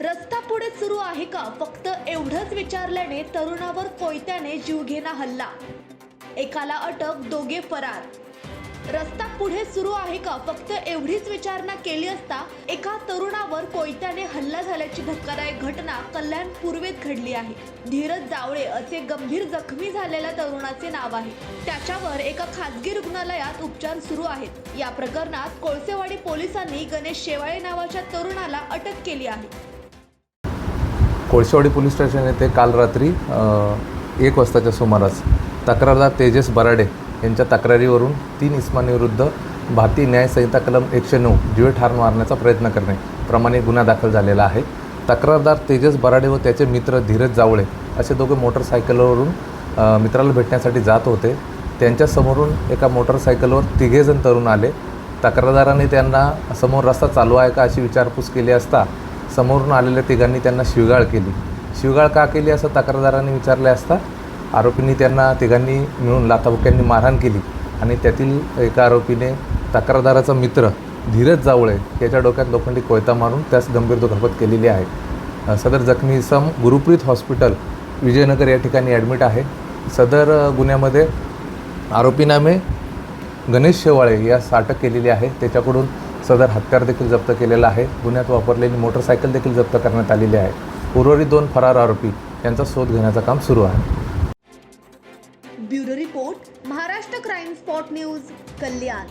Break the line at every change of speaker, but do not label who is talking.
रस्ता पुढे सुरू आहे का? फक्त एवढंच विचारल्याने तरुणावर कोयत्याने जीवघेणा हल्ला. एकाला अटक दोघे फरार. रस्ता पुढे सुरू आहे का? फक्त एवढीच विचारणा केली असता एका तरुणावर कोयत्याने हल्ला झाल्याची धक्कादायक घटना कल्याण पूर्वेत घडली आहे. धीरज जावळे असे गंभीर जखमी झालेल्या तरुणाचे नाव आहे. त्याच्यावर एका खासगी रुग्णालयात उपचार सुरू आहेत. या प्रकरणात कोळसेवाडी पोलिसांनी गणेश शेवाळे नावाच्या तरुणाला अटक केली आहे.
कोळशेवाडी पोलीस स्टेशन येथे काल रात्री एक वाजताच्या सुमारास तक्रारदार तेजस बराडे यांच्या तक्रारीवरून तीन इस्मांविरुद्ध भारतीय न्याय संहिता कलम एकशे नऊ जीवे ठार मारण्याचा प्रयत्न करणे प्रमाणे गुन्हा दाखल झालेला आहे. तक्रारदार तेजस बराडे व त्याचे मित्र धीरज जावळे असे दोघे मोटरसायकलवरून मित्राला भेटण्यासाठी जात होते. त्यांच्यासमोरून एका मोटरसायकलवर तिघेजण तरुण आले. तक्रारदाराने त्यांना समोर रस्ता चालू आहे का अशी विचारपूस केली असता समोरून आलेल्या तिघांनी त्यांना शिवगाळ केली. शिवगाळ का केली असं तक्रारदारांनी विचारले असता आरोपींनी त्यांना तिघांनी मिळून लाथाबुक्यांनी मारहाण केली आणि त्यातील एका आरोपीने तक्रारदाराचा मित्र धीरज जावळे याच्या डोक्यात लोखंडी कोयता मारून त्यास गंभीर दुखापत केलेली आहे. सदर जखमी सम गुरुप्रीत हॉस्पिटल विजयनगर या ठिकाणी ॲडमिट आहे. सदर गुन्ह्यामध्ये आरोपीनामे गणेश शेवाळे यास अटक केलेली आहे. त्याच्याकडून सदर हत्यार देखील जप्त केलेला आहे. गुन्ह्यात वापरलेली मोटरसायकल देखील जप्त करण्यात आलेली आहे. उर्वरित दोन फरार आरोपी यांचा शोध घेण्याचं काम सुरू आहे.
Bureau report Maharashtra crime spot news Kalyan.